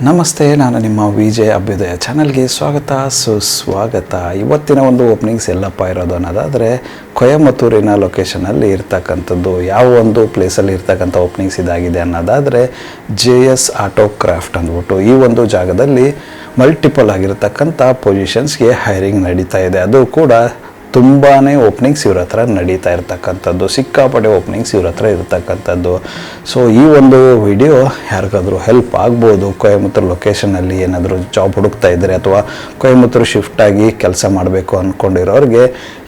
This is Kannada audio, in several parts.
ನಮಸ್ತೆ, ನಾನು ನಿಮ್ಮ ವಿಜಯ್ ಅಭ್ಯುದಯ ಚಾನಲ್ಗೆ ಸ್ವಾಗತ, ಸುಸ್ವಾಗತ. ಇವತ್ತಿನ ಒಂದು ಓಪನಿಂಗ್ಸ್ ಎಲ್ಲಪ್ಪ ಇರೋದು ಅನ್ನೋದಾದರೆ, ಕೊಯಮತ್ತೂರಿನ ಲೊಕೇಶನಲ್ಲಿ ಇರ್ತಕ್ಕಂಥದ್ದು, ಯಾವ ಒಂದು ಪ್ಲೇಸಲ್ಲಿ ಇರ್ತಕ್ಕಂಥ ಓಪನಿಂಗ್ಸ್ ಇದಾಗಿದೆ ಅನ್ನೋದಾದರೆ, ಜೆ ಎಸ್ ಆಟೋ ಕ್ರಾಫ್ಟ್ ಅಂದ್ಬಿಟ್ಟು ಈ ಒಂದು ಜಾಗದಲ್ಲಿ ಮಲ್ಟಿಪಲ್ ಆಗಿರತಕ್ಕಂಥ ಪೊಸಿಷನ್ಸ್ಗೆ ಹೈರಿಂಗ್ ನಡೀತಾ ಇದೆ. ಅದು ಕೂಡ ತುಂಬಾ ಓಪನಿಂಗ್ಸ್ ಇವ್ರ ಹತ್ರ ನಡೀತಾ ಇರ್ತಕ್ಕಂಥದ್ದು, ಸಿಕ್ಕಾಪಟ್ಟೆ ಓಪನಿಂಗ್ಸ್ ಇವ್ರ ಹತ್ರ ಇರ್ತಕ್ಕಂಥದ್ದು. ಸೊ ಈ ಒಂದು ವಿಡಿಯೋ ಯಾರಿಗಾದರೂ ಹೆಲ್ಪ್ ಆಗ್ಬೋದು? ಕೊಯಮತ್ತೂರು ಲೊಕೇಶನಲ್ಲಿ ಏನಾದರೂ ಜಾಬ್ ಹುಡುಕ್ತಾ ಇದ್ದರೆ ಅಥವಾ ಕೊಯಮತ್ತೂರು ಶಿಫ್ಟ್ ಆಗಿ ಕೆಲಸ ಮಾಡಬೇಕು ಅಂದ್ಕೊಂಡಿರೋರಿಗೆ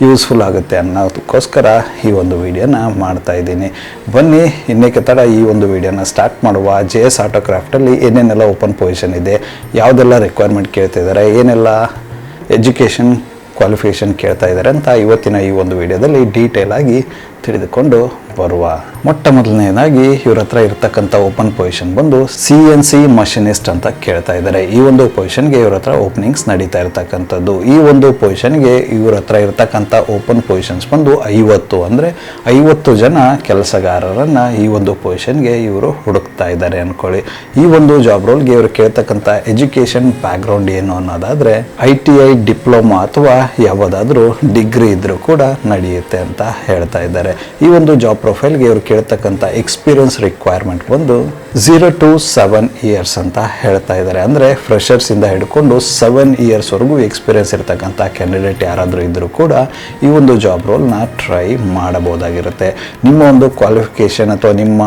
ಯೂಸ್ಫುಲ್ ಆಗುತ್ತೆ ಅನ್ನೋದಕ್ಕೋಸ್ಕರ ಈ ಒಂದು ವಿಡಿಯೋನ ಮಾಡ್ತಾ ಇದ್ದೀನಿ. ಬನ್ನಿ, ಇನ್ನೇಕೆ ತಡ ಈ ಒಂದು ವಿಡಿಯೋನ ಸ್ಟಾರ್ಟ್ ಮಾಡುವ. ಜೆ ಎಸ್ ಆಟೋ ಕ್ರಾಫ್ಟಲ್ಲಿ ಏನೇನೆಲ್ಲ ಓಪನ್ ಪೊಸಿಷನ್ ಇದೆ? ಯಾವುದೆಲ್ಲ ರಿಕ್ವೈರ್ಮೆಂಟ್ ಕೇಳ್ತಿದ್ದಾರೆ ಏನೆಲ್ಲ ಎಜುಕೇಷನ್ ಕ್ವಾಲಿಫಿಕೇಷನ್ ಕೇಳ್ತಾ ಇದ್ದಾರೆ ಅಂತ ಇವತ್ತಿನ ಈ ಒಂದು ವಿಡಿಯೋದಲ್ಲಿ ಡೀಟೇಲಾಗಿ ತಿಳಿದುಕೊಂಡು ಬರುವ ಮೊಟ್ಟ ಮೊದಲನೇದಾಗಿ ಇವ್ರ ಹತ್ರ ಇರ್ತಕ್ಕಂಥ ಓಪನ್ ಪೊಸಿಷನ್ ಬಂದು ಸಿ ಎನ್ ಸಿ ಮಷಿನಿಸ್ಟ್ ಅಂತ ಕೇಳ್ತಾ ಇದ್ದಾರೆ. ಈ ಒಂದು ಪೊಸಿಷನ್ಗೆ ಇವ್ರ ಹತ್ರ ಓಪನಿಂಗ್ಸ್ ನಡೀತಾ ಇರತಕ್ಕಂಥದ್ದು. ಈ ಒಂದು ಪೊಸಿಷನ್ಗೆ ಇವ್ರ ಹತ್ರ ಇರ್ತಕ್ಕಂಥ ಓಪನ್ ಪೊಸಿಷನ್ಸ್ ಬಂದು ಐವತ್ತು ಅಂದರೆ ಐವತ್ತು ಜನ ಕೆಲಸಗಾರರನ್ನ ಈ ಒಂದು ಪೊಸಿಷನ್ಗೆ ಇವರು ಹುಡುಕ್ತಾ ಇದ್ದಾರೆ ಅನ್ಕೊಳ್ಳಿ. ಈ ಒಂದು ಜಾಬ್ ರೋಲ್ಗೆ ಇವರು ಕೇಳ್ತಕ್ಕಂಥ ಎಜುಕೇಷನ್ ಬ್ಯಾಕ್ಗ್ರೌಂಡ್ ಏನು ಅನ್ನೋದಾದ್ರೆ ಐ ಟಿ ಐ ಡಿಪ್ಲೊಮಾ ಅಥವಾ ಯಾವುದಾದ್ರೂ ಡಿಗ್ರಿ ಇದ್ದರೂ ಕೂಡ ನಡೆಯುತ್ತೆ ಅಂತ ಹೇಳ್ತಾ ಇದ್ದಾರೆ. ಈ ಒಂದು ಜಾಬ್ ಪ್ರೊಫೈಲ್ಗೆ ಇವರು ಕೇಳ್ತಕ್ಕಂಥ ಎಕ್ಸ್ಪೀರಿಯನ್ಸ್ ರಿಕ್ವೈರ್ಮೆಂಟ್ ಬಂದು ಝೀರೋ ಟು ಸೆವೆನ್ ಇಯರ್ಸ್ ಅಂತ ಹೇಳ್ತಾ ಇದ್ದಾರೆ. ಅಂದರೆ ಫ್ರೆಷರ್ಸಿಂದ ಹಿಡ್ಕೊಂಡು ಸೆವೆನ್ ಇಯರ್ಸ್ವರೆಗೂ ಎಕ್ಸ್ಪೀರಿಯನ್ಸ್ ಇರ್ತಕ್ಕಂಥ ಕ್ಯಾಂಡಿಡೇಟ್ ಯಾರಾದರೂ ಇದ್ದರೂ ಕೂಡ ಈ ಒಂದು ಜಾಬ್ ರೋಲ್ನ ಟ್ರೈ ಮಾಡಬಹುದಾಗಿರುತ್ತೆ. ನಿಮ್ಮ ಒಂದು ಕ್ವಾಲಿಫಿಕೇಷನ್ ಅಥವಾ ನಿಮ್ಮ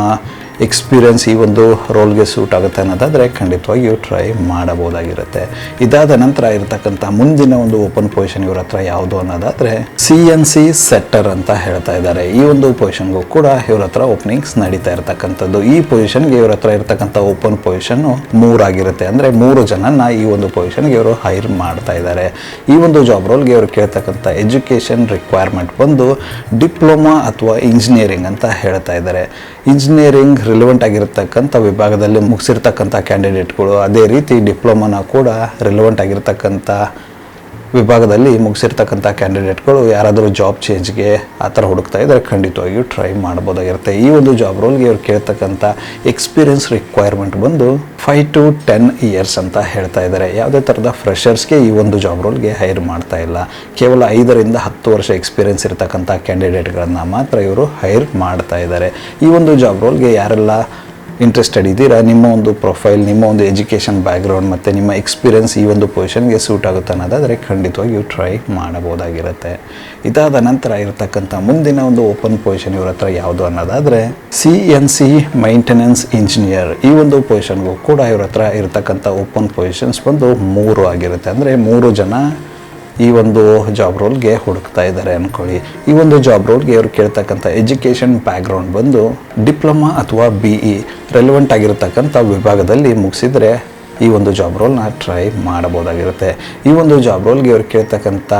ಎಕ್ಸ್ಪೀರಿಯನ್ಸ್ ಈ ಒಂದು ರೋಲ್ಗೆ ಸೂಟ್ ಆಗುತ್ತೆ ಅನ್ನೋದಾದರೆ ಖಂಡಿತವಾಗಿಯೂ ಟ್ರೈ ಮಾಡಬಹುದಾಗಿರುತ್ತೆ. ಇದಾದ ನಂತರ ಇರತಕ್ಕಂಥ ಮುಂದಿನ ಒಂದು ಓಪನ್ ಪೊಸಿಷನ್ ಇವ್ರ ಹತ್ರ ಯಾವುದು ಅನ್ನೋದಾದರೆ ಸಿ ಎನ್ ಸಿ ಸೆಟ್ಟರ್ ಅಂತ ಹೇಳ್ತಾ ಇದ್ದಾರೆ. ಈ ಒಂದು ಪೊಸಿಷನ್ಗೂ ಕೂಡ ಇವ್ರ ಹತ್ರ ಓಪನಿಂಗ್ಸ್ ನಡೀತಾ ಇರತಕ್ಕಂಥದ್ದು. ಈ ಪೊಸಿಷನ್ಗೆ ಇವ್ರ ಹತ್ರ ಇರತಕ್ಕಂಥ ಓಪನ್ ಪೊಸಿಷನ್ನು ಮೂರಾಗಿರುತ್ತೆ. ಅಂದರೆ ಮೂರು ಜನನ ಈ ಒಂದು ಪೊಸಿಷನ್ಗೆ ಇವರು ಹೈರ್ ಮಾಡ್ತಾ ಇದ್ದಾರೆ. ಈ ಒಂದು ಜಾಬ್ ರೋಲ್ಗೆ ಇವರು ಕೇಳ್ತಕ್ಕಂಥ ಎಜುಕೇಷನ್ ರಿಕ್ವೈರ್ಮೆಂಟ್ ಬಂದು ಡಿಪ್ಲೊಮಾ ಅಥವಾ ಇಂಜಿನಿಯರಿಂಗ್ ಅಂತ ಹೇಳ್ತಾ ಇದ್ದಾರೆ. ಇಂಜಿನಿಯರಿಂಗ್ ರಿಲೆವೆಂಟ್ ಆಗಿರತಕ್ಕಂಥ ವಿಭಾಗದಲ್ಲಿ ಮುಗಿಸಿರ್ತಕ್ಕಂಥ ಕ್ಯಾಂಡಿಡೇಟ್ಗಳು ಅದೇ ರೀತಿ ಡಿಪ್ಲೊಮಾನ ಕೂಡ ರಿಲೆವೆಂಟ್ ಆಗಿರ್ತಕ್ಕಂಥ ವಿಭಾಗದಲ್ಲಿ ಮುಗಿಸಿರ್ತಕ್ಕಂಥ ಕ್ಯಾಂಡಿಡೇಟ್ಗಳು ಯಾರಾದರೂ ಜಾಬ್ ಚೇಂಜ್ಗೆ ಆ ಥರ ಹುಡುಕ್ತಾ ಇದ್ದರೆ ಖಂಡಿತವಾಗಿಯೂ ಟ್ರೈ ಮಾಡ್ಬೋದಾಗಿರುತ್ತೆ. ಈ ಒಂದು ಜಾಬ್ ರೋಲ್ಗೆ ಇವ್ರು ಕೇಳ್ತಕ್ಕಂಥ ಎಕ್ಸ್ಪೀರಿಯನ್ಸ್ ರಿಕ್ವೈರ್ಮೆಂಟ್ ಬಂದು ಫೈವ್ ಟು ಟೆನ್ ಇಯರ್ಸ್ ಅಂತ ಹೇಳ್ತಾ ಇದ್ದಾರೆ. ಯಾವುದೇ ಥರದ ಫ್ರೆಷರ್ಸ್ಗೆ ಈ ಒಂದು ಜಾಬ್ ರೋಲ್ಗೆ ಹೈರ್ ಮಾಡ್ತಾ ಇಲ್ಲ. ಕೇವಲ ಐದರಿಂದ ಹತ್ತು ವರ್ಷ ಎಕ್ಸ್ಪೀರಿಯನ್ಸ್ ಇರತಕ್ಕಂಥ ಕ್ಯಾಂಡಿಡೇಟ್ಗಳನ್ನು ಮಾತ್ರ ಇವರು ಹೈರ್ ಮಾಡ್ತಾ ಇದ್ದಾರೆ. ಈ ಒಂದು ಜಾಬ್ ರೋಲ್ಗೆ ಯಾರೆಲ್ಲ ಇಂಟ್ರೆಸ್ಟೆಡ್ ಇದ್ದೀರಾ? ನಿಮ್ಮ ಒಂದು ಪ್ರೊಫೈಲ್ ನಿಮ್ಮ ಒಂದು ಎಜುಕೇಷನ್ ಬ್ಯಾಕ್ಗ್ರೌಂಡ್ ಮತ್ತು ನಿಮ್ಮ ಎಕ್ಸ್ಪೀರಿಯನ್ಸ್ ಈ ಒಂದು ಪೊಸಿಷನ್ಗೆ ಸೂಟ್ ಆಗುತ್ತೆ ಅನ್ನೋದಾದರೆ ಖಂಡಿತವಾಗಿಯೂ ಟ್ರೈ ಮಾಡಬಹುದಾಗಿರುತ್ತೆ. ಇದಾದ ನಂತರ ಇರತಕ್ಕಂಥ ಮುಂದಿನ ಒಂದು ಓಪನ್ ಪೊಸಿಷನ್ ಇವ್ರ ಹತ್ರ ಯಾವುದು ಅನ್ನೋದಾದರೆ C N C maintenance engineer ಈ ಒಂದು ಪೊಸಿಷನ್ಗೂ ಕೂಡ ಇವ್ರ ಹತ್ರ ಇರತಕ್ಕಂಥ ಓಪನ್ ಪೊಸಿಷನ್ಸ್ ಬಂದು ಮೂರು ಆಗಿರುತ್ತೆ. ಅಂದರೆ ಮೂರು ಜನ ಈ ಒಂದು ಜಾಬ್ ರೋಲ್ಗೆ ಹುಡುಕ್ತಾ ಇದ್ದಾರೆ ಅಂದ್ಕೊಳ್ಳಿ ಈ ಒಂದು ಜಾಬ್ ರೋಲ್ಗೆ ಇವರು ಕೇಳ್ತಕ್ಕಂಥ ಎಜುಕೇಷನ್ ಬ್ಯಾಕ್ಗ್ರೌಂಡ್ ಬಂದು ಡಿಪ್ಲೊಮಾ ಅಥವಾ ಬಿ ಇ ರೆಲೆವೆಂಟ್ ಆಗಿರತಕ್ಕಂಥ ವಿಭಾಗದಲ್ಲಿ ಮುಗಿಸಿದರೆ ಈ ಒಂದು ಜಾಬ್ ರೋಲ್ನ ಟ್ರೈ ಮಾಡಬಹುದಾಗಿರುತ್ತೆ. ಈ ಒಂದು ಜಾಬ್ ರೋಲ್ಗೆ ಇವರು ಕೇಳ್ತಕ್ಕಂಥ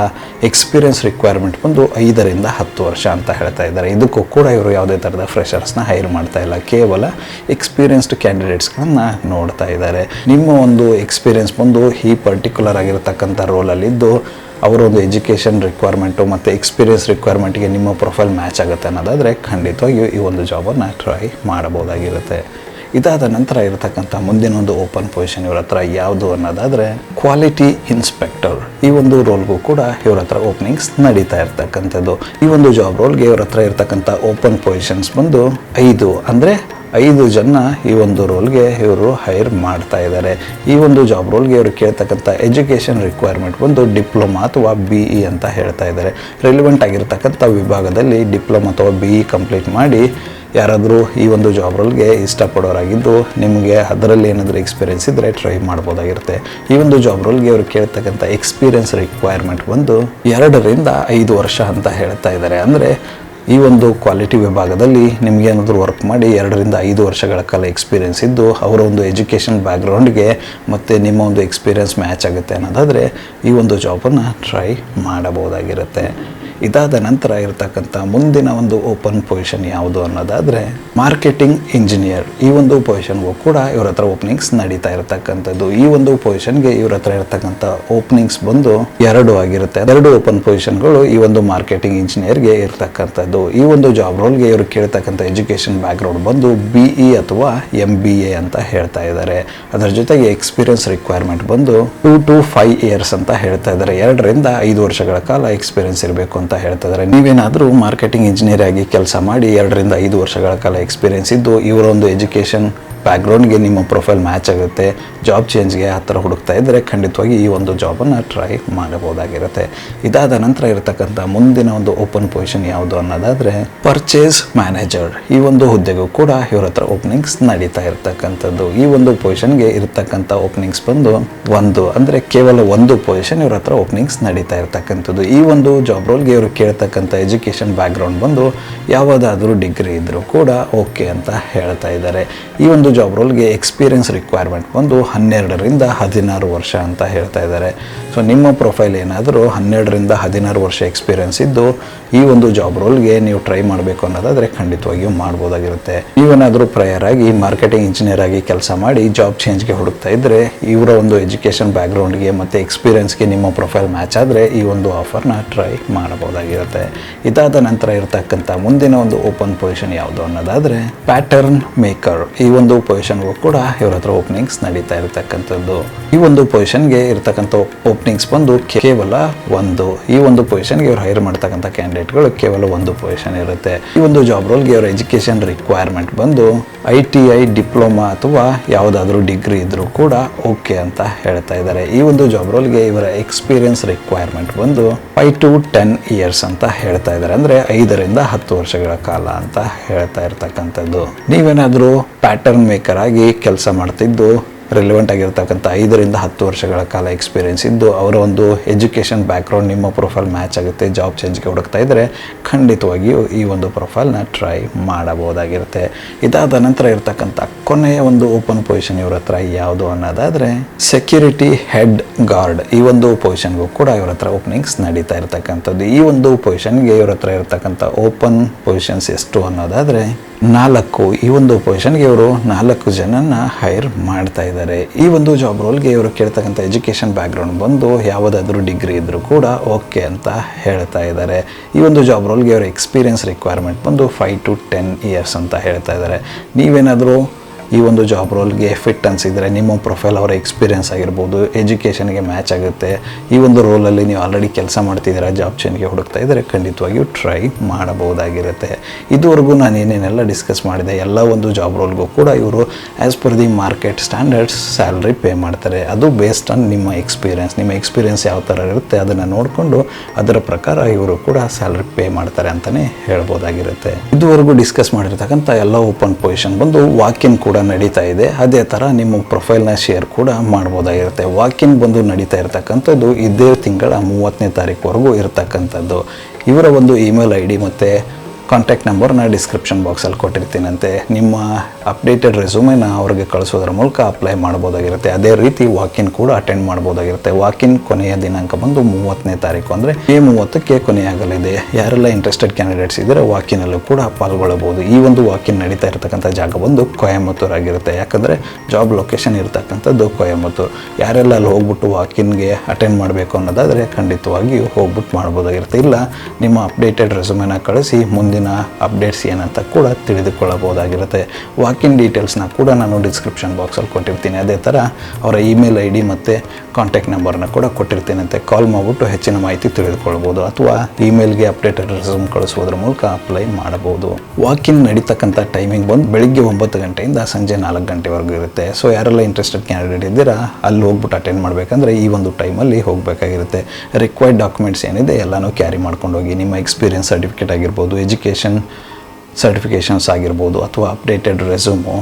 ಎಕ್ಸ್ಪೀರಿಯನ್ಸ್ ರಿಕ್ವೈರ್ಮೆಂಟ್ ಬಂದು ಐದರಿಂದ ಹತ್ತು ವರ್ಷ ಅಂತ ಹೇಳ್ತಾ ಇದ್ದಾರೆ. ಇದಕ್ಕೂ ಕೂಡ ಇವರು ಯಾವುದೇ ಥರದ ಫ್ರೆಷರ್ಸ್ನ ಹೈರ್ ಮಾಡ್ತಾ ಇಲ್ಲ. ಕೇವಲ ಎಕ್ಸ್ಪೀರಿಯನ್ಸ್ಡ್ ಕ್ಯಾಂಡಿಡೇಟ್ಸ್ಗಳನ್ನು ನೋಡ್ತಾ ಇದ್ದಾರೆ. ನಿಮ್ಮ ಒಂದು ಎಕ್ಸ್ಪೀರಿಯನ್ಸ್ ಬಂದು ಈ ಪರ್ಟಿಕ್ಯುಲರ್ ಆಗಿರತಕ್ಕಂಥ ರೋಲಲ್ಲಿದ್ದು ಅವರ ಒಂದು ಎಜುಕೇಷನ್ ರಿಕ್ವೈರ್ಮೆಂಟು ಮತ್ತು ಎಕ್ಸ್ಪೀರಿಯನ್ಸ್ ರಿಕ್ವೈರ್ಮೆಂಟ್ಗೆ ನಿಮ್ಮ ಪ್ರೊಫೈಲ್ ಮ್ಯಾಚ್ ಆಗುತ್ತೆ ಅನ್ನೋದಾದರೆ ಖಂಡಿತವಾಗಿಯೂ ಈ ಒಂದು ಜಾಬನ್ನು ಟ್ರೈ ಮಾಡಬಹುದಾಗಿರುತ್ತೆ. ಇದಾದ ನಂತರ ಇರತಕ್ಕಂಥ ಮುಂದಿನ ಒಂದು ಓಪನ್ ಪೊಸಿಷನ್ ಇವ್ರ ಹತ್ರ ಯಾವುದು ಅನ್ನೋದಾದರೆ ಕ್ವಾಲಿಟಿ ಇನ್ಸ್ಪೆಕ್ಟರ್ ಈ ಒಂದು ರೋಲ್ಗೂ ಕೂಡ ಇವ್ರ ಹತ್ರ ಓಪನಿಂಗ್ಸ್ ನಡೀತಾ ಇರ್ತಕ್ಕಂಥದ್ದು. ಈ ಒಂದು ಜಾಬ್ ರೋಲ್ಗೆ ಇವ್ರ ಹತ್ರ ಇರ್ತಕ್ಕಂಥ ಓಪನ್ ಪೊಸಿಷನ್ಸ್ ಬಂದು ಐದು ಅಂದರೆ ಐದು ಜನ ಈ ಒಂದು ರೋಲ್ಗೆ ಇವರು ಹೈರ್ ಮಾಡ್ತಾ ಇದ್ದಾರೆ. ಈ ಒಂದು ಜಾಬ್ ರೋಲ್ಗೆ ಇವರು ಕೇಳ್ತಕ್ಕಂಥ ಎಜುಕೇಷನ್ ರಿಕ್ವೈರ್ಮೆಂಟ್ ಬಂದು ಡಿಪ್ಲೊಮಾ ಅಥವಾ ಬಿ ಇ ಅಂತ ಹೇಳ್ತಾ ಇದ್ದಾರೆ. ರೆಲಿವೆಂಟ್ ಆಗಿರ್ತಕ್ಕಂಥ ವಿಭಾಗದಲ್ಲಿ ಡಿಪ್ಲೊಮಾ ಅಥವಾ ಬಿ ಇ ಕಂಪ್ಲೀಟ್ ಮಾಡಿ ಯಾರಾದರೂ ಈ ಒಂದು ಜಾಬ್ ರೋಲ್ಗೆ ಇಷ್ಟಪಡೋರಾಗಿದ್ದು ನಿಮಗೆ ಅದರಲ್ಲಿ ಏನಾದರೂ ಎಕ್ಸ್ಪೀರಿಯೆನ್ಸ್ ಇದ್ದರೆ ಟ್ರೈ ಮಾಡ್ಬೋದಾಗಿರುತ್ತೆ. ಈ ಒಂದು ಜಾಬ್ ರೋಲ್ಗೆ ಅವರು ಕೇಳ್ತಕ್ಕಂಥ ಎಕ್ಸ್ಪೀರಿಯೆನ್ಸ್ ರಿಕ್ವೈರ್ಮೆಂಟ್ ಬಂದು ಎರಡರಿಂದ ಐದು ವರ್ಷ ಅಂತ ಹೇಳ್ತಾ ಇದ್ದಾರೆ. ಅಂದರೆ ಈ ಒಂದು ಕ್ವಾಲಿಟಿ ವಿಭಾಗದಲ್ಲಿ ನಿಮಗೆ ಏನಾದರೂ ವರ್ಕ್ ಮಾಡಿ ಎರಡರಿಂದ ಐದು ವರ್ಷಗಳ ಕಾಲ ಎಕ್ಸ್ಪೀರಿಯನ್ಸ್ ಇದ್ದು ಅವರ ಒಂದು ಎಜುಕೇಷನ್ ಬ್ಯಾಕ್ಗ್ರೌಂಡ್ಗೆ ಮತ್ತು ನಿಮ್ಮ ಒಂದು ಎಕ್ಸ್ಪೀರಿಯನ್ಸ್ ಮ್ಯಾಚ್ ಆಗುತ್ತೆ ಅನ್ನೋದಾದರೆ ಈ ಒಂದು ಜಾಬನ್ನು ಟ್ರೈ ಮಾಡಬಹುದಾಗಿರುತ್ತೆ. ಇದಾದ ನಂತರ ಇರತಕ್ಕಂಥ ಮುಂದಿನ ಒಂದು ಓಪನ್ ಪೊಸಿಷನ್ ಯಾವುದು ಅನ್ನೋದಾದರೆ ಮಾರ್ಕೆಟಿಂಗ್ ಇಂಜಿನಿಯರ್ ಈ ಒಂದು ಪೊಸಿಷನ್ಗೂ ಕೂಡ ಇವ್ರ ಹತ್ರ ಓಪನಿಂಗ್ಸ್ ನಡೀತಾ ಇರತಕ್ಕಂಥದ್ದು. ಈ ಒಂದು ಪೊಸಿಷನ್ಗೆ ಇವ್ರ ಹತ್ರ ಇರತಕ್ಕಂಥ ಓಪನಿಂಗ್ಸ್ ಬಂದು ಎರಡು ಆಗಿರುತ್ತೆ. ಎರಡು ಓಪನ್ ಪೊಸಿಷನ್ಗಳು ಈ ಒಂದು ಮಾರ್ಕೆಟಿಂಗ್ ಇಂಜಿನಿಯರ್ಗೆ ಇರತಕ್ಕಂಥದ್ದು. ಈ ಒಂದು ಜಾಬ್ ರೋಲ್ಗೆ ಇವರು ಕೇಳ್ತಕ್ಕಂಥ ಎಜುಕೇಷನ್ ಬ್ಯಾಕ್ಗ್ರೌಂಡ್ ಬಂದು ಬಿ ಇ ಅಥವಾ ಎಂ ಬಿ ಎ ಅಂತ ಹೇಳ್ತಾ ಇದ್ದಾರೆ ಅದರ ಜೊತೆಗೆ ಎಕ್ಸ್ಪೀರಿಯನ್ಸ್ ರಿಕ್ವೈರ್ಮೆಂಟ್ ಬಂದು ಟೂ ಟು ಫೈವ್ ಇಯರ್ಸ್ ಅಂತ ಹೇಳ್ತಾ ಇದ್ದಾರೆ ಎರಡರಿಂದ ಐದು ವರ್ಷಗಳ ಕಾಲ ಎಕ್ಸ್ಪೀರಿಯನ್ಸ್ ಇರಬೇಕು ಹೇಳ್ತಾ ಇದ್ದಾರೆ. ನೀವೇನಾದರೂ ಮಾರ್ಕೆಟಿಂಗ್ ಇಂಜಿನಿಯರ್ ಆಗಿ ಕೆಲಸ ಮಾಡಿ ಎರಡರಿಂದ ಐದು ವರ್ಷಗಳ ಕಾಲ ಎಕ್ಸ್ಪೀರಿಯನ್ಸ್ ಇದ್ದು, ಇವರೊಂದು ಎಜುಕೇಷನ್ ಬ್ಯಾಕ್ಗ್ರೌಂಡ್ಗೆ ನಿಮ್ಮ ಪ್ರೊಫೈಲ್ ಮ್ಯಾಚ್ ಆಗುತ್ತೆ ಜಾಬ್ ಚೇಂಜ್ಗೆ ಆ ಥರ ಹುಡುಕ್ತಾ ಇದ್ದರೆ ಖಂಡಿತವಾಗಿ ಈ ಒಂದು ಜಾಬನ್ನು ಟ್ರೈ ಮಾಡಬಹುದಾಗಿರುತ್ತೆ. ಇದಾದ ನಂತರ ಇರತಕ್ಕಂಥ ಮುಂದಿನ ಒಂದು ಓಪನ್ ಪೊಸಿಷನ್ ಯಾವುದು ಅನ್ನೋದಾದರೆ ಪರ್ಚೇಸ್ ಮ್ಯಾನೇಜರ್ ಈ ಒಂದು ಹುದ್ದೆಗೂ ಕೂಡ ಇವ್ರ ಹತ್ರ ಓಪನಿಂಗ್ಸ್ ನಡೀತಾ ಇರತಕ್ಕಂಥದ್ದು. ಈ ಒಂದು ಪೊಸಿಷನ್ಗೆ ಇರತಕ್ಕಂಥ ಓಪನಿಂಗ್ಸ್ ಬಂದು ಒಂದು, ಅಂದರೆ ಕೇವಲ ಒಂದು ಪೊಸಿಷನ್ ಇವ್ರ ಹತ್ರ ಓಪನಿಂಗ್ಸ್ ನಡೀತಾ ಇರತಕ್ಕಂಥದ್ದು. ಈ ಒಂದು ಜಾಬ್ ರೋಲ್ಗೆ ಇವರು ಕೇಳ್ತಕ್ಕಂಥ ಎಜುಕೇಷನ್ ಬ್ಯಾಕ್ಗ್ರೌಂಡ್ ಬಂದು ಯಾವುದಾದ್ರೂ ಡಿಗ್ರಿ ಇದ್ದರೂ ಕೂಡ ಓಕೆ ಅಂತ ಹೇಳ್ತಾ ಇದ್ದಾರೆ. ಈ ಒಂದು ಜಾಬ್ ರೋಲ್ಗೆ ಎಕ್ಸ್ಪೀರಿಯನ್ಸ್ ರಿಕ್ವೈರ್ಮೆಂಟ್ ಬಂದು ಹನ್ನೆರಡರಿಂದ ಹದಿನಾರು ವರ್ಷ ಅಂತ ಹೇಳ್ತಾ ಇದ್ದಾರೆ. ಸೊ ನಿಮ್ಮ ಪ್ರೊಫೈಲ್ ಏನಾದರೂ ಹನ್ನೆರಡರಿಂದ ಹದಿನಾರು ವರ್ಷ ಎಕ್ಸ್ಪೀರಿಯನ್ಸ್ ಇದ್ದು ಈ ಒಂದು ಜಾಬ್ ರೋಲ್ಗೆ ನೀವು ಟ್ರೈ ಮಾಡಬೇಕು ಅನ್ನೋದಾದರೆ ಖಂಡಿತವಾಗಿಯೂ ಮಾಡ್ಬೋದಾಗಿರುತ್ತೆ. ನೀವೇನಾದರೂ ಪ್ರಯರ್ ಆಗಿ ಮಾರ್ಕೆಟಿಂಗ್ ಇಂಜಿನಿಯರ್ ಆಗಿ ಕೆಲಸ ಮಾಡಿ ಜಾಬ್ ಚೇಂಜ್ಗೆ ಹುಡುಕ್ತಾ ಇದ್ದರೆ ಇವರ ಒಂದು ಎಜುಕೇಷನ್ ಬ್ಯಾಕ್ಗ್ರೌಂಡ್ಗೆ ಮತ್ತು ಎಕ್ಸ್ಪೀರಿಯನ್ಸ್ಗೆ ನಿಮ್ಮ ಪ್ರೊಫೈಲ್ ಮ್ಯಾಚ್ ಆದರೆ ಈ ಒಂದು ಆಫರ್ನ ಟ್ರೈ ಮಾಡಬಹುದಾಗಿರುತ್ತೆ. ಇದಾದ ನಂತರ ಇರತಕ್ಕಂಥ ಮುಂದಿನ ಒಂದು ಓಪನ್ ಪೊಸಿಷನ್ ಯಾವುದು ಅನ್ನೋದಾದರೆ ಪ್ಯಾಟರ್ನ್ ಮೇಕರ್ ಈ ಒಂದು ಪೊಸಿಷನ್ಗೂ ಕೂಡ ಇವ್ರ ಹತ್ರ ಓಪನಿಂಗ್ಸ್ ನಡೀತಾ ಇರತಕ್ಕಂಥದ್ದು. ಈ ಒಂದು ಪೊಸಿಷನ್ಗೆ ಇರತಕ್ಕಂಥ ಓಪನಿಂಗ್ಸ್ ಬಂದು ಕೇವಲ ಒಂದು. ಈ ಒಂದು ಪೊಸಿಷನ್ಗೆ ಇವ್ರು ಹೈರ್ ಮಾಡ್ತಕ್ಕಂಥ ಕ್ಯಾಂಡಿಡೇಟ್ಗಳು ಕೇವಲ ಒಂದು ಪೊಸಿಷನ್ ಇರುತ್ತೆ. ಈ ಒಂದು ಜಾಬ್ ರೋಲ್ಗೆ ಇವ್ರ ಎಜುಕೇಷನ್ ರಿಕ್ವೈರ್ಮೆಂಟ್ ಬಂದು ಐ ಟಿ ಐ ಡಿಪ್ಲೊಮಾ ಅಥವಾ ಯಾವುದಾದ್ರೂ ಡಿಗ್ರಿ ಇದ್ರೂ ಕೂಡ ಓಕೆ ಅಂತ ಹೇಳ್ತಾ ಇದ್ದಾರೆ. ಈ ಒಂದು ಜಾಬ್ ರೋಲ್ಗೆ ಇವರ ಎಕ್ಸ್ಪೀರಿಯನ್ಸ್ ರಿಕ್ವೈರ್ಮೆಂಟ್ ಬಂದು ಫೈವ್ ಟು ಟೆನ್ ಇಯರ್ಸ್ ಅಂತ ಹೇಳ್ತಾ ಇದ್ದಾರೆ. ಅಂದರೆ ಐದರಿಂದ ಹತ್ತು ವರ್ಷಗಳ ಕಾಲ ಅಂತ ಹೇಳ್ತಾ ಇರ್ತಕ್ಕಂಥದ್ದು. ನೀವೇನಾದರೂ ಪ್ಯಾಟರ್ನ್ ಮೇಕರ್ ಆಗಿ ಕೆಲಸ ಮಾಡ್ತಿದ್ದು ರಿಲೆವೆಂಟ್ ಆಗಿರ್ತಕ್ಕಂಥ ಐದರಿಂದ ಹತ್ತು ವರ್ಷಗಳ ಕಾಲ ಎಕ್ಸ್ಪೀರಿಯನ್ಸ್ ಇದ್ದು, ಅವರ ಒಂದು ಎಜುಕೇಷನ್ ಬ್ಯಾಕ್ಗ್ರೌಂಡ್ ನಿಮ್ಮ ಪ್ರೊಫೈಲ್ ಮ್ಯಾಚ್ ಆಗುತ್ತೆ ಜಾಬ್ ಚೇಂಜ್ಗೆ ಹುಡುಕ್ತಾ ಇದ್ದರೆ ಖಂಡಿತವಾಗಿಯೂ ಈ ಒಂದು ಪ್ರೊಫೈಲ್ನ ಟ್ರೈ ಮಾಡಬಹುದಾಗಿರುತ್ತೆ. ಇದಾದ ನಂತರ ಇರತಕ್ಕಂಥ ಕೊನೆಯ ಒಂದು ಓಪನ್ ಪೊಸಿಷನ್ ಇವ್ರ ಹತ್ರ ಯಾವುದು ಅನ್ನೋದಾದರೆ ಸೆಕ್ಯೂರಿಟಿ ಹೆಡ್ ಗಾರ್ಡ್ ಈ ಒಂದು ಪೊಸಿಷನ್ಗೂ ಕೂಡ ಇವ್ರ ಹತ್ರ ಓಪನಿಂಗ್ಸ್ ನಡೀತಾ ಇರತಕ್ಕಂಥದ್ದು. ಈ ಒಂದು ಪೊಸಿಷನ್ಗೆ ಇವ್ರ ಹತ್ರ ಇರತಕ್ಕಂಥ ಓಪನ್ ಪೊಸಿಷನ್ಸ್ ಎಷ್ಟು ಅನ್ನೋದಾದರೆ ನಾಲ್ಕು, ಈ ಒಂದು ಪೊಸಿಷನ್ಗೆ ಇವರು ನಾಲ್ಕು ಜನನ ಹೈರ್ ಮಾಡ್ತಾ ಇದ್ದಾರೆ ಈ ಒಂದು ಜಾಬ್ ರೋಲ್ಗೆ ಇವರು ಕೇಳ್ತಕ್ಕಂಥ ಎಜುಕೇಷನ್ ಬ್ಯಾಕ್ಗ್ರೌಂಡ್ ಬಂದು ಯಾವುದಾದ್ರೂ ಡಿಗ್ರಿ ಇದ್ದರೂ ಕೂಡ ಓಕೆ ಅಂತ ಹೇಳ್ತಾ ಇದ್ದಾರೆ ಈ ಒಂದು ಜಾಬ್ ರೋಲ್ಗೆ ಇವರ ಎಕ್ಸ್ಪೀರಿಯನ್ಸ್ ರಿಕ್ವೈರ್ಮೆಂಟ್ ಬಂದು ಫೈವ್ ಟು ಟೆನ್ ಇಯರ್ಸ್ ಅಂತ ಹೇಳ್ತಾ ಇದ್ದಾರೆ ನೀವೇನಾದರೂ ಈ ಒಂದು ಜಾಬ್ ರೋಲ್ಗೆ ಫಿಟ್ ಅನಿಸಿದರೆ ನಿಮ್ಮ ಪ್ರೊಫೈಲ್ ಅವರ ಎಕ್ಸ್ಪೀರಿಯನ್ಸ್ ಆಗಿರ್ಬೋದು ಎಜುಕೇಷನ್ಗೆ ಮ್ಯಾಚ್ ಆಗುತ್ತೆ. ಈ ಒಂದು ರೋಲಲ್ಲಿ ನೀವು ಆಲ್ರೆಡಿ ಕೆಲಸ ಮಾಡ್ತಿದ್ದೀರಾ ಜಾಬ್ ಚೇಂಜ್ಗೆ ಹುಡುಕ್ತಾ ಇದ್ದರೆ ಖಂಡಿತವಾಗಿಯೂ ಟ್ರೈ ಮಾಡಬಹುದಾಗಿರುತ್ತೆ. ಇದುವರೆಗೂ ನಾನು ಏನೇನೆಲ್ಲ ಡಿಸ್ಕಸ್ ಮಾಡಿದೆ, ಎಲ್ಲ ಒಂದು ಜಾಬ್ ರೋಲ್ಗೂ ಕೂಡ ಇವರು as per the market standards salary pay ಮಾಡ್ತಾರೆ. ಅದು ಬೇಸ್ಡ್ ಆನ್ ನಿಮ್ಮ ಎಕ್ಸ್ಪೀರಿಯನ್ಸ್ ನಿಮ್ಮ ಎಕ್ಸ್ಪೀರಿಯನ್ಸ್ ಯಾವ ಥರ ಇರುತ್ತೆ ಅದನ್ನು ನೋಡಿಕೊಂಡು ಅದರ ಪ್ರಕಾರ ಇವರು ಕೂಡ ಸ್ಯಾಲ್ರಿ ಪೇ ಮಾಡ್ತಾರೆ ಅಂತಲೇ ಹೇಳ್ಬೋದಾಗಿರುತ್ತೆ. ಇದುವರೆಗೂ ಡಿಸ್ಕಸ್ ಮಾಡಿರ್ತಕ್ಕಂಥ ಎಲ್ಲ ಓಪನ್ ಪೊಸಿಷನ್ ಬಂದು ವಾಕಿನ್ ಕೂಡ ನಡೀತಾ ಇದೆ. ಅದೇ ಥರ ನಿಮ್ಮ ಪ್ರೊಫೈಲ್ನ ಶೇರ್ ಕೂಡ ಮಾಡ್ಬೋದಾಗಿರುತ್ತೆ. ವಾಕಿಂಗ್ ಬಂದು ನಡೀತಾ ಇರ್ತಕ್ಕಂಥದ್ದು ಇದೇ ತಿಂಗಳ ಮೂವತ್ತನೇ ತಾರೀಕುವರೆಗೂ ಇರತಕ್ಕಂಥದ್ದು. ಇವರ ಒಂದು ಇಮೇಲ್ ಐ ಡಿ ಮತ್ತು ಕಾಂಟ್ಯಾಕ್ಟ್ ನಂಬರ್ನ ಡಿಸ್ಕ್ರಿಪ್ಷನ್ ಬಾಕ್ಸಲ್ಲಿ ಕೊಟ್ಟಿರ್ತೀನಂತೆ. ನಿಮ್ಮ ಅಪ್ಡೇಟೆಡ್ ರೆಸ್ಯೂಮೆನ ಅವ್ರಿಗೆ ಕಳಿಸೋದ್ರ ಮೂಲಕ ಅಪ್ಲೈ ಮಾಡ್ಬೋದಾಗಿರುತ್ತೆ. ಅದೇ ರೀತಿ ವಾಕಿನ್ ಕೂಡ ಅಟೆಂಡ್ ಮಾಡ್ಬೋದಾಗಿರುತ್ತೆ. ವಾಕಿನ್ ಕೊನೆಯ ದಿನಾಂಕ ಬಂದು ಮೂವತ್ತನೇ ತಾರೀಕು. ಅಂದರೆ ಮೇ ಮೂವತ್ತಕ್ಕೆ ಕೊನೆಯಾಗಲಿದೆ. ಯಾರೆಲ್ಲ ಇಂಟ್ರೆಸ್ಟೆಡ್ ಕ್ಯಾಂಡಿಡೇಟ್ಸ್ ಇದ್ದರೆ ವಾಕಿನಲ್ಲೂ ಕೂಡ ಪಾಲ್ಗೊಳ್ಳಬಹುದು. ಈ ಒಂದು ವಾಕಿನ್ ನಡೀತಾ ಇರತಕ್ಕಂಥ ಜಾಗ ಬಂದು ಕೊಯಮತ್ತೂರು ಆಗಿರುತ್ತೆ. ಯಾಕಂದರೆ ಜಾಬ್ ಲೊಕೇಶನ್ ಇರತಕ್ಕಂಥದ್ದು ಕೊಯಮತ್ತೂರು ಯಾರೆಲ್ಲ ಅಲ್ಲಿ ಹೋಗ್ಬಿಟ್ಟು ವಾಕಿನ್ಗೆ ಅಟೆಂಡ್ ಮಾಡಬೇಕು ಅನ್ನೋದಾದರೆ ಖಂಡಿತವಾಗಿಯೂ ಹೋಗ್ಬಿಟ್ಟು ಮಾಡ್ಬೋದಾಗಿರುತ್ತೆ. ಇಲ್ಲ, ನಿಮ್ಮ ಅಪ್ಡೇಟೆಡ್ ರೆಸ್ಯೂಮೆನ ಕಳಿಸಿ ಮುಂದಿನ ಅಪ್ಡೇಟ್ಸ್ ಏನಂತ ಕೂಡ ತಿಳಿದುಕೊಳ್ಳಬಹುದಾಗಿರುತ್ತೆ. ವಾಕಿನ್ ಡೀಟೇಲ್ಸ್ನ ಕೂಡ ನಾನು ಡಿಸ್ಕ್ರಿಪ್ಷನ್ ಬಾಕ್ಸಲ್ಲಿ ಕೊಟ್ಟಿರ್ತೀನಿ. ಅದೇ ಥರ ಅವರ ಇಮೇಲ್ ಐ ಡಿ ಮತ್ತು ಕಾಂಟ್ಯಾಕ್ಟ್ ನಂಬರ್ನ ಕೂಡ ಕೊಟ್ಟಿರ್ತೀನಿ ಅಂತ ಕಾಲ್ ಮಾಡಿಬಿಟ್ಟು ಹೆಚ್ಚಿನ ಮಾಹಿತಿ ತಿಳಿದುಕೊಳ್ಬೋದು ಅಥವಾ ಇಮೇಲ್ಗೆ ಅಪ್ಡೇಟೆಡ್ ರೆಸ್ಯೂಮ್ ಕಳಿಸೋದ್ರ ಮೂಲಕ ಅಪ್ಲೈ ಮಾಡಬಹುದು. ವಾಕಿನ್ ನಡೀತಕ್ಕಂಥ ಟೈಮಿಂಗ್ ಬಂದು ಬೆಳಿಗ್ಗೆ ಒಂಬತ್ತು ಗಂಟೆಯಿಂದ ಸಂಜೆ ನಾಲ್ಕು ಗಂಟೆವರೆಗೂ ಇರುತ್ತೆ. ಸೊ ಯಾರೆಲ್ಲ ಇಂಟ್ರೆಸ್ಟೆಡ್ ಕ್ಯಾಂಡಿಡೇಟ್ ಇದ್ದೀರಾ, ಅಲ್ಲಿ ಹೋಗ್ಬಿಟ್ಟು ಅಟೆಂಡ್ ಮಾಡಬೇಕಂದ್ರೆ ಈ ಒಂದು ಟೈಮಲ್ಲಿ ಹೋಗಬೇಕಾಗಿರುತ್ತೆ. ರಿಕ್ವೈರ್ಡ್ ಡಾಕ್ಯುಮೆಂಟ್ಸ್ ಏನಿದೆ ಎಲ್ಲನೂ ಕ್ಯಾರಿ ಮಾಡ್ಕೊಂಡು ಹೋಗಿ ನಿಮ್ಮ ಎಕ್ಸ್ಪೀರಿಯನ್ಸ್ ಸರ್ಟಿಫಿಕೇಟ್ ಆಗಿರ್ಬೋದು ಎಜುಕೇಷನ್ ಸರ್ಟಿಫಿಕೇಷನ್ಸ್ ಆಗಿರ್ಬೋದು ಅಥವಾ updated resume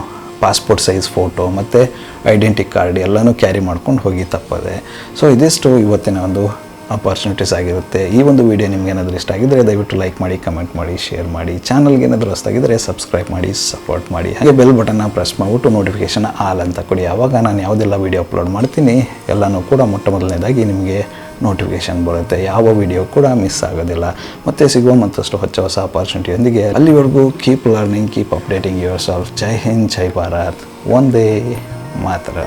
passport size photo ಮತ್ತು ಐಡೆಂಟಿ ಕಾರ್ಡ್ ಎಲ್ಲನೂ ಕ್ಯಾರಿ ಮಾಡ್ಕೊಂಡು ಹೋಗಿ ತಪ್ಪದೆ. ಸೊ ಇದಿಷ್ಟು ಇವತ್ತಿನ ಒಂದು ಅಪಾರ್ಚುನಿಟೀಸ್ ಆಗಿರುತ್ತೆ. ಈ ಒಂದು ವಿಡಿಯೋ ನಿಮ್ಗೆ ಏನಾದರೂ ಇಷ್ಟ ಆಗಿದ್ದರೆ ದಯವಿಟ್ಟು ಲೈಕ್ ಮಾಡಿ ಕಮೆಂಟ್ ಮಾಡಿ ಶೇರ್ ಮಾಡಿ. ಚಾನಲ್ಗೆ ಏನಾದರೂ ಹೊಸ್ತಾಗಿದ್ದರೆ ಸಬ್ಸ್ಕ್ರೈಬ್ ಮಾಡಿ ಸಪೋರ್ಟ್ ಮಾಡಿ. ಹಾಗೆ ಬೆಲ್ ಬಟನ್ನ ಪ್ರೆಸ್ ಮಾಡಿಬಿಟ್ಟು ನೋಟಿಫಿಕೇಷನ್ ಆಲ್ ಅಂತ ಕೊಡಿ. ಆವಾಗ ನಾನು ಯಾವುದೆಲ್ಲ ವಿಡಿಯೋ ಅಪ್ಲೋಡ್ ಮಾಡ್ತೀನಿ, ಎಲ್ಲನೂ ಕೂಡ ಮೊಟ್ಟ ಮೊದಲನೇದಾಗಿ ನಿಮಗೆ ನೋಟಿಫಿಕೇಷನ್ ಬರುತ್ತೆ. ಯಾವ ವಿಡಿಯೋ ಕೂಡ ಮಿಸ್ ಆಗೋದಿಲ್ಲ. ಮತ್ತೆ ಸಿಗುವ ಮತ್ತಷ್ಟು ಹೊಸ ಹೊಸ ಅಪಾರ್ಚುನಿಟಿಯೊಂದಿಗೆ ಅಲ್ಲಿವರೆಗೂ keep learning keep updating yourself ಜೈ ಹಿಂದ್, ಜೈ ಭಾರತ್. ಒಂದೇ ಮಾತ್ರ.